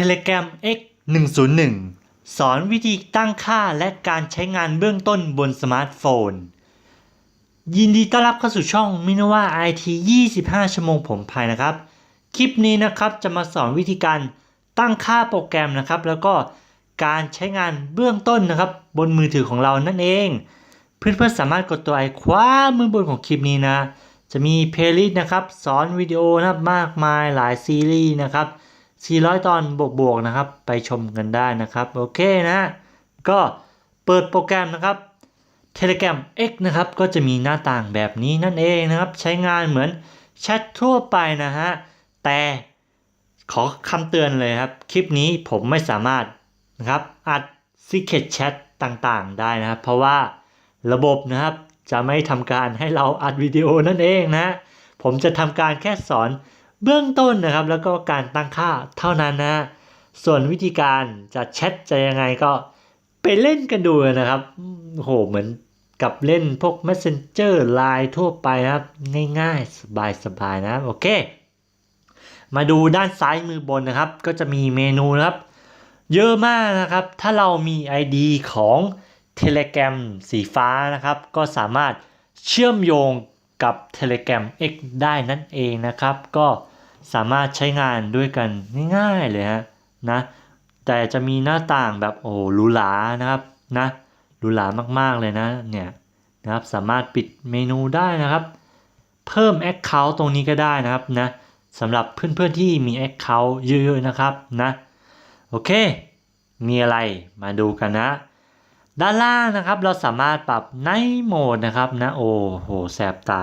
Telegram X 101 สอนวิธีตั้งค่าและการใช้งานเบื้องต้นบนสมาร์ทโฟน ยินดีต้อนรับเข้าสู่ช่องมินว่า IT 25 ชั่วโมงผมภายนะครับ คลิปนี้นะครับจะมาสอนวิธีการตั้งค่าโปรแกรมนะครับ แล้วก็การใช้งานเบื้องต้นนะครับ บนมือถือของเรานั่นเอง เพื่อนๆสามารถกดตัวไอขวามือบนของคลิปนี้นะ จะมีเพลย์ลิสต์นะครับสอนวิดีโอนะครับมากมายหลายซีรีส์นะครับ 400 ตอนบวกๆนะครับ ไปชมกันได้นะครับ โอเคนะ ก็เปิดโปรแกรมนะครับ Telegram X นะครับ ก็จะมีหน้าต่างแบบนี้นั่นเองนะครับ ใช้งานเหมือนแชททั่วไปนะฮะ แต่ขอคำเตือนเลยครับ คลิปนี้ผมไม่สามารถนะครับอัด Secret Chat ต่างๆ ได้นะครับ เพราะว่าระบบนะครับจะไม่ทำการให้เราอัดวิดีโอนั่นเองนะ ผมจะทำการแค่สอน เบื้องต้นนะครับแล้วก็การตั้งค่าเท่านั้นนะ ส่วนวิธีการจะแชทจะยังไงก็ไปเล่นกันดูนะครับโอ้โหเหมือนกับเล่นพวก Messenger Line ทั่วไปนะครับ ง่ายๆ สบายๆนะครับโอเค มาดูด้านซ้ายมือบนนะครับ ก็จะมีเมนูนะครับ เยอะมากนะครับ ถ้าเรามี ID ของ Telegram สีฟ้านะครับ ก็สามารถเชื่อมโยงกับ Telegram X ได้นั่นเองนะครับ ก็ สามารถใช้งานด้วยกันง่ายๆเลยฮะนะแต่จะมีหน้าต่างแบบโอ้หหรูหรานะครับนะหรูหรามากๆเลยนะเนี่ยนะครับสามารถปิดเมนูได้นะครับ เพิ่ม Account ตรงนี้ก็ได้นะครับนะสำหรับเพื่อนๆที่มี Account เยอะๆนะครับนะโอเค มีอะไรมาดูกันนะ ด้านล่างนะครับเราสามารถปรับ Night Mode นะครับนะโอ้โหแสบตา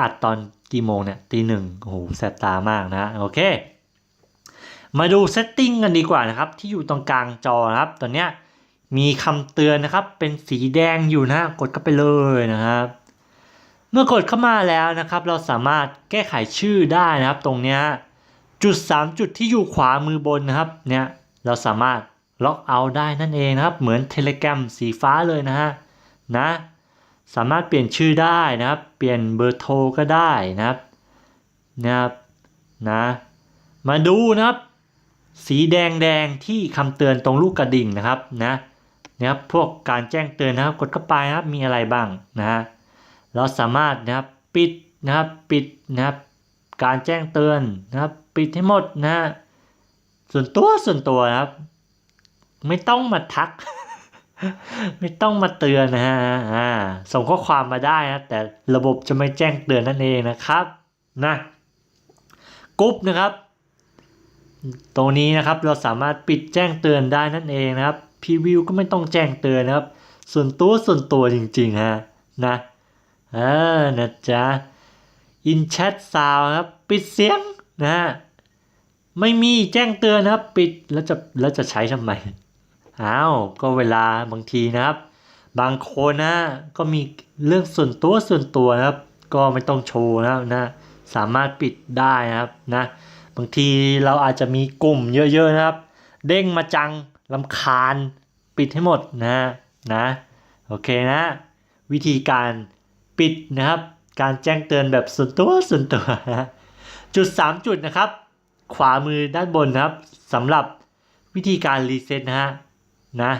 อัดตอนกี่โมงเนี่ยตีหนึ่งโอ้โหแสบตามากนะ โอเค มาดู Setting กันดีกว่านะครับ ที่อยู่ตรงกลางจอนะครับ ตอนเนี้ยมีคำเตือนนะครับ เป็นสีแดงอยู่นะ กดเข้าไปเลยนะครับ เมื่อกดเข้ามาแล้วนะครับ เราสามารถแก้ไขชื่อได้นะครับ ตรงเนี้ยจุด 3 จุดที่อยู่ขวามือบนนะครับ เนี่ยเราสามารถล็อกเอาได้นั่นเองนะครับ เหมือน Telegram สีฟ้าเลยนะฮะนะ สามารถเปลี่ยนชื่อได้นะครับ เปลี่ยนเบอร์โทรก็ได้นะครับนะครับนะมาดูนะครับ สีแดงแดงที่คำเตือนตรงลูกกระดิ่งนะครับนะนะครับพวกการแจ้งเตือนนะครับ กดเข้าไปนะครับมีอะไรบ้างนะฮะเราสามารถนะครับปิดนะครับปิดนะครับการแจ้งเตือนนะครับ ปิดให้หมดนะฮะส่วนตัวส่วนตัวนะครับ ไม่ต้องมาทัก ไม่ต้องมาเตือนนะฮะอ่าส่งข้อความมาได้นะแต่ระบบจะไม่แจ้งเตือนนั่นเองนะครับนะกรุ๊ปนะครับ ตรงนี้นะครับเราสามารถปิดแจ้งเตือนได้นั่นเองนะครับพรีวิวก็ไม่ต้องแจ้งเตือนนะครับ ส่วนตัวส่วนตัวจริงๆฮะนะเออนะจ๊ะ in chat sound นะครับปิดเสียงนะฮะไม่มีแจ้งเตือนนะครับ ปิดแล้วจะแล้วจะใช้ทำไม อ้าวก็เวลาบางทีนะครับ บางคนนะก็มีเรื่องส่วนตัวส่วนตัวนะครับ ก็ไม่ต้องโชว์นะนะ สามารถปิดได้นะครับนะ บางทีเราอาจจะมีกลุ่มเยอะๆนะครับ เด้งมาจังลำคาญปิดให้หมดนะนะโอเคนะ วิธีการปิดนะครับ การแจ้งเตือนแบบส่วนตัวส่วนตัวนะจุด 3 จุดนะครับ ขวามือด้านบนนะครับสำหรับวิธีการรีเซ็ตนะฮะ นะ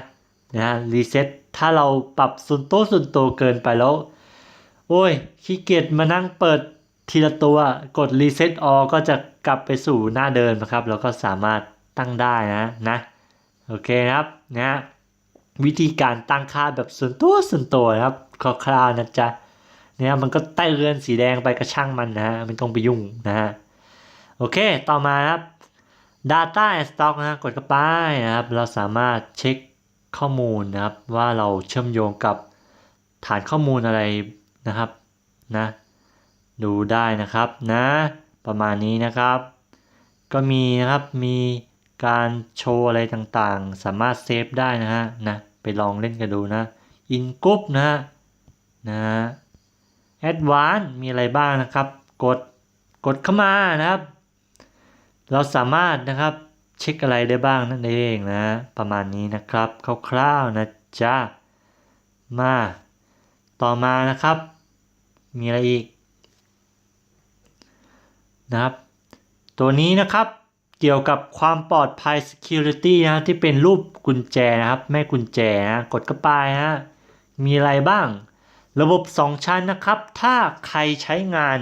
นะรีเซ็ตถ้าเราปรับส่วนตัวส่วนตัวเกินไปแล้ว โอ้ยขี้เกียจมานั่งเปิดทีละตัวกดรีเซ็ตออก็จะกลับไปสู่หน้าเดิมนะครับ แล้วก็สามารถตั้งได้นะนะโอเคครับนะวิธีการตั้งค่าแบบส่วนตัวส่วนตัวนะครับคร่าวๆนะจ๊ะเนี่ยมันก็เตือนสีแดงไปกระช่างมันนะฮะไม่ต้องไปยุ่งนะฮะโอเคต่อมาครับ Data and Stock นะกดเข้าไปนะครับ เราสามารถเช็ค ข้อมูลนะครับว่าเราเชื่อมโยงกับฐานข้อมูลอะไรนะครับนะดูได้นะครับนะประมาณนี้นะครับ ก็มีนะครับมีการโชว์อะไรต่างๆ สามารถเซฟได้นะฮะนะไปลองเล่นกันดูนะอินกรุ๊ปนะฮะนะแอดวานมีอะไรบ้างนะครับ กดกดเข้ามานะครับ เราสามารถนะครับ เช็คอะไรได้บ้างนั่นเองนะ ประมาณนี้นะครับคร่าวๆนะจ๊ะมาต่อมานะครับ มีอะไรอีกนะครับ ตัวนี้นะครับเกี่ยวกับความปลอดภัย security นะที่เป็นรูปกุญแจนะครับ แม่กุญแจนะกดเข้าไปฮะมีอะไรบ้าง ระบบ 2 ชั้นนะครับ ถ้าใครใช้งาน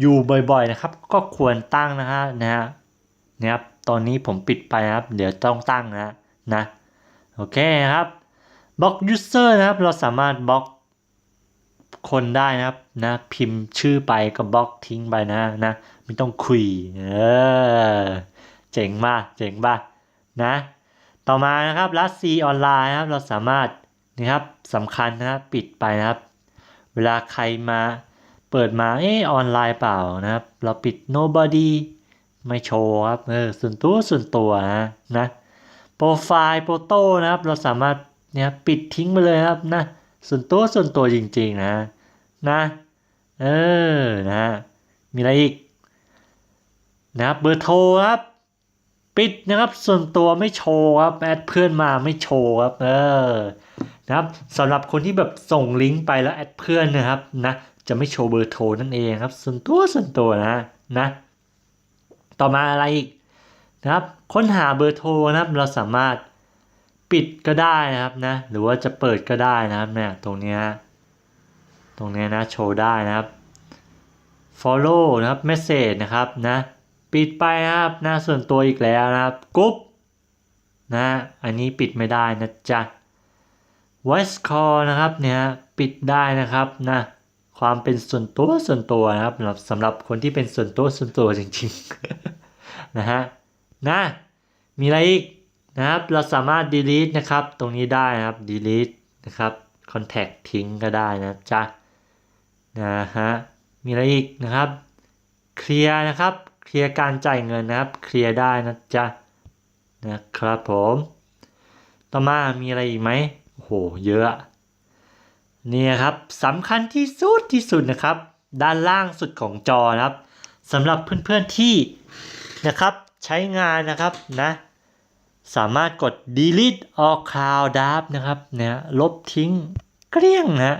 อยู่บ่อยๆนะครับ ก็ควรตั้งนะฮะนะฮะนะครับ ตอนนี้ผมปิดไปครับ เดี๋ยวต้องตั้งนะนะ โอเคครับบล็อก user นะครับ เราสามารถบล็อกคนได้นะครับนะพิมพ์ชื่อไปก็บล็อกทิ้งไปนะนะไม่ต้องคุยเออเจ๋งมากเจ๋งป่ะนะ ต่อมานะครับรัสซีออนไลน์นะครับเราสามารถนะครับสำคัญนะครับปิดไปนะครับ เวลาใครมาเปิดมาเออออนไลน์เปล่านะครับ เราปิด nobody ไม่โชว์ครับเออส่วนตัวส่วนตัวนะนะโปรไฟล์โฟโต้นะครับ เราสามารถเนี่ยปิดทิ้งไปเลยครับนะส่วนตัวส่วนตัวจริงๆนะนะเออนะมีอะไรอีกนะครับเบอร์โทรครับ ปิดนะครับส่วนตัวไม่โชว์ครับแอดเพื่อนมาไม่โชว์ครับเออนะครับสำหรับคนที่แบบส่งลิงก์ไปแล้วแอดเพื่อนนะครับนะจะไม่โชว์เบอร์โทรนั่นเองครับ ส่วนตัวส่วนตัวนะนะ ต่อมาอะไรอีกนะครับ ค้นหาเบอร์โทรนะครับ เราสามารถปิดก็ได้นะครับนะ หรือว่าจะเปิดก็ได้นะครับเนี่ยตรงนี้ตรงนี้นะโชว์ได้นะครับ follow นะครับ message นะครับนะปิดไปนะครับหน้าส่วนตัวอีกแล้วนะครับกรุ๊ปนะอันนี้ปิดไม่ได้นะจ๊ะ voice call นะครับเนี่ยปิดได้นะครับนะ ความเป็นส่วนตัวส่วนตัวนะครับสำหรับคนที่เป็นส่วนตัวส่วนตัวจริงๆนะฮะนะมีอะไรอีกนะครับ เราสามารถ delete นะครับ ตรงนี้ได้นะครับ delete นะครับ contact ทิ้งก็ได้นะจ๊ะนะฮะมีอะไรอีกนะครับ เคลียร์นะครับ เคลียร์การจ่ายเงินนะครับ เคลียร์ได้นะจ๊ะนะครับผม ต่อมามีอะไรอีกไหมโอ้โห เยอะ นี่ครับสำคัญที่สุดที่สุดนะครับ ด้านล่างสุดของจอนะครับสำหรับเพื่อนๆที่นะครับใช้งานนะครับนะสามารถกด delete all cloud draft นะครับเนี่ยลบทิ้งเกลี้ยงนะ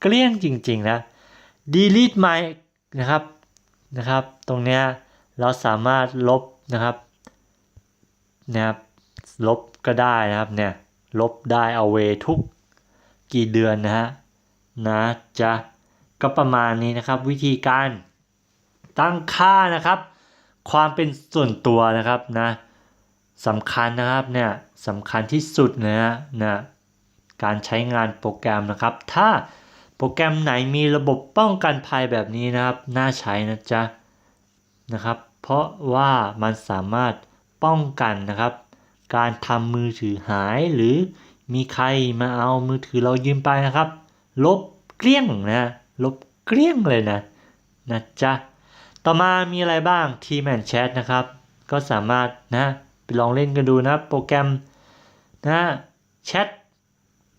เกลี้ยงจริงๆนะ delete my นะครับนะครับ ตรงเนี้ยเราสามารถลบนะครับนะครับลบก็ได้นะครับเนี่ยลบได้เอาเวทุก กี่เดือนนะฮะนะจะก็ประมาณนี้นะครับ วิธีการตั้งค่านะครับ ความเป็นส่วนตัวนะครับนะสำคัญนะครับเนี่ยสำคัญที่สุดนะฮะนะการใช้งานโปรแกรมนะครับ ถ้าโปรแกรมไหนมีระบบป้องกันภัยแบบนี้นะครับน่าใช้นะจ๊ะนะครับ เพราะว่ามันสามารถป้องกันนะครับ การทำมือถือหายหรือ มีใครมาเอามือถือเรายืมไปนะครับ ลบเกลี้ยงนะ ลบเกลี้ยงเลยนะนะจ๊ะ ต่อมามีอะไรบ้าง Team and Chat นะครับ ก็สามารถนะไปลองเล่นกันดูนะ โปรแกรมนะแชท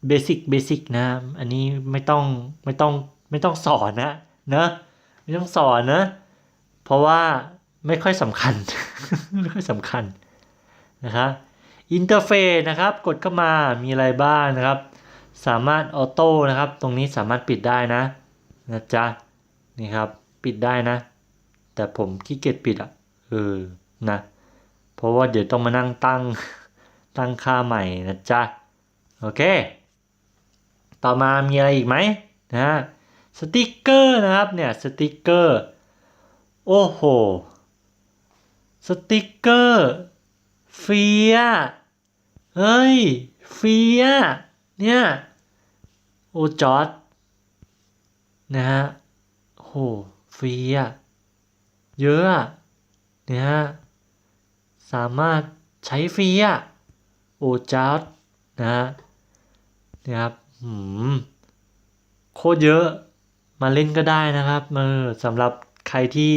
เบสิกเบสิกนะ อันนี้ไม่ต้องไม่ต้องไม่ต้องสอนนะนะไม่ต้องสอนนะ เพราะว่าไม่ค่อยสำคัญ ไม่ค่อยสำคัญนะครับ อินเทอร์เฟซนะครับ กดเข้ามามีอะไรบ้างนะครับ สามารถออโต้นะครับ ตรงนี้สามารถปิดได้นะนะจ๊ะนี่ครับปิดได้นะ แต่ผมขี้เกียจปิดอะเออนะเพราะว่าเดี๋ยวต้องมานั่งตั้งตั้งค่าใหม่นะจ๊ะโอเค ต่อมามีอะไรอีกไหมนะฮะสติกเกอร์นะครับเนี่ยสติกเกอร์โอ้โหสติกเกอร์ เฟียเฮ้ย เฟียเนี่ย โอจอดนะฮะโหเฟียเยอะอะเนี่ยฮะสามารถใช้ฟรีอะโอจาร์ดนะฮะนะครับหืมโคตรเยอะมาเล่นก็ได้นะครับเออสำหรับใครที่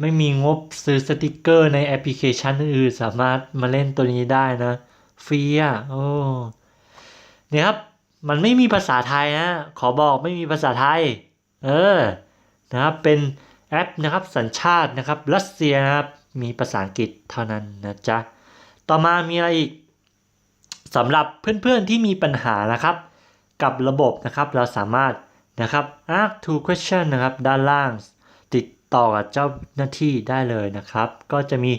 ไม่มีงบซื้อสติกเกอร์ในแอปพลิเคชันอื่นสามารถมาเล่นตัวนี้ได้นะฟรีอะโอ้เนี่ยครับ มันไม่มีภาษาไทยนะขอบอกไม่มีภาษาไทย เออนะครับเป็นแอปนะครับสัญชาตินะครับรัสเซียนะครับมีภาษาอังกฤษเท่านั้นนะจ๊ะต่อมามีอะไรอีกสำหรับเพื่อนๆที่มีปัญหานะครับ กับระบบนะครับเราสามารถนะครับ ask two question นะครับด้านล่าง ต่อกับเจ้าหน้าที่ได้เลยนะครับ ก็จะมี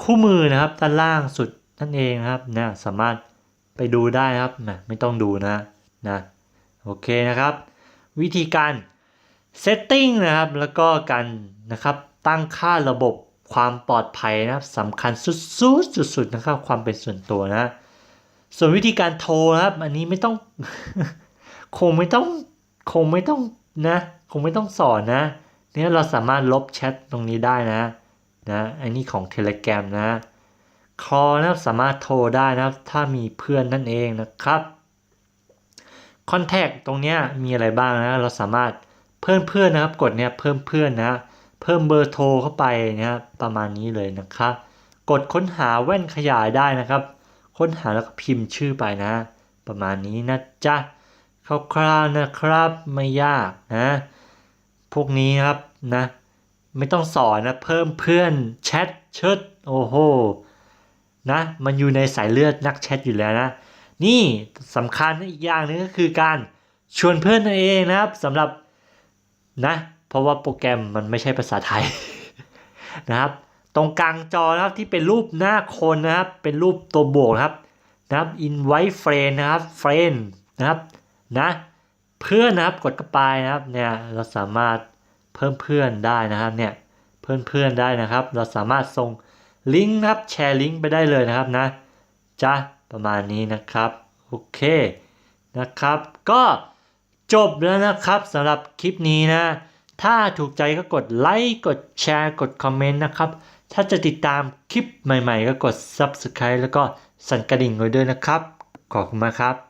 คู่มือนะครับด้านล่างสุดนั่นเองครับนะสามารถไปดูได้ครับนะไม่ต้องดูนะนะโอเคนะครับ วิธีการ setting นะครับแล้วก็การนะครับตั้งค่าระบบความปลอดภัยนะครับสำคัญสุดๆสุดๆนะครับความเป็นส่วนตัวนะ ส่วนวิธีการโทรนะครับ อันนี้ไม่ต้อง คงไม่ต้องคงไม่ต้องนะ คงไม่ต้องสอนนะ เนี่ยเราสามารถลบแชทตรงนี้ได้นะนะอันนี้ของ Telegram นะคอนะครับสามารถโทรได้นะครับ ถ้ามีเพื่อนนั่นเองนะครับคอนแทคตรงเนี้ยมีอะไรบ้างนะเราสามารถเพิ่มเพื่อนนะครับ กดเนี่ยเพิ่มเพื่อนนะเพิ่มเบอร์โทรเข้าไปนะครับประมาณนี้เลยนะครับ กดค้นหาแว่นขยายได้นะครับ ค้นหาแล้วก็พิมพ์ชื่อไปนะ ประมาณนี้นะจ๊ะคร่าวๆนะครับไม่ยากนะ พวกนี้ครับ นะ ไม่ต้องสอนนะเพิ่มเพื่อนแชทเชิดโอ้โหนะมันอยู่ในสายเลือดนักแชทอยู่แล้วนะ นี่สำคัญอีกอย่างหนึงก็คือการชวนเพื่อนนั่นเองนะครับสำหรับนะ เพราะว่าโปรแกรมมันไม่ใช่ภาษาไทยนะครับ ตรงกลางจอนะครับที่เป็นรูปหน้าคนนะครับ เป็นรูปตัวบวกนะครับนะครับ invite friend นะครับ friend นะครับนะเพื่อนนะครับกดเข้าไปนะครับเนี่ยเราสามารถ เพิ่มเพื่อนได้นะครับเนี่ยเพื่อนเพื่อนได้นะครับ เราสามารถส่งลิงก์นะครับแชร์ลิงก์ไปได้เลยนะครับนะจ้ะประมาณนี้นะครับโอเคนะครับ ก็จบแล้วนะครับสำหรับคลิปนี้นะ ถ้าถูกใจก็กดไลค์กดแชร์กดคอมเมนต์นะครับ ถ้าจะติดตามคลิปใหม่ๆ ก็กด Subscribe แล้วก็สั่นกระดิ่งไว้ด้วยนะครับ ขอบคุณมากครับ